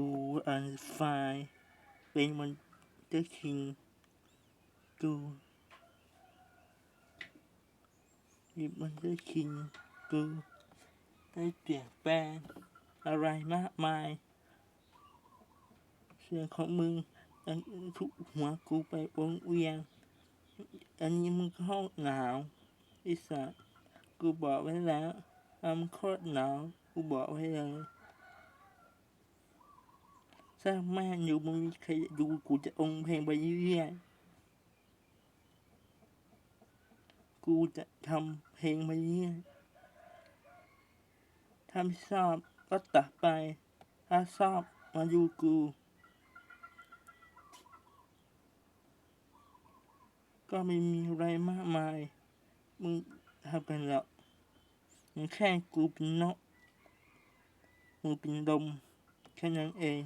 กูอันไฟเป็นมันเจะคิงกูหยิบมันเจะคิงกูได้เปลี่ยนแปลงอะไรมากมาย เสียงของมึงอันทุกหัวกูไปวงเวียนอันนี้มึงห้องหนาวอิสัสกูบอกไว้แล้วทำโคตรหนาวกูบอกไว้เลย ถ้าแม่งอยู่มึงมีใครดูกูจะองเพลงไปเรื่อยกูจะทำเพลงไปเรื่อยถ้าไม่ชอบก็ตัดไป ถ้าชอบมาดูกูก็ไม่มีอะไรมากมาย มึงทำกันหรอกมึงแค่กูเป็นนกมึงเป็นลมแค่นั้นเอง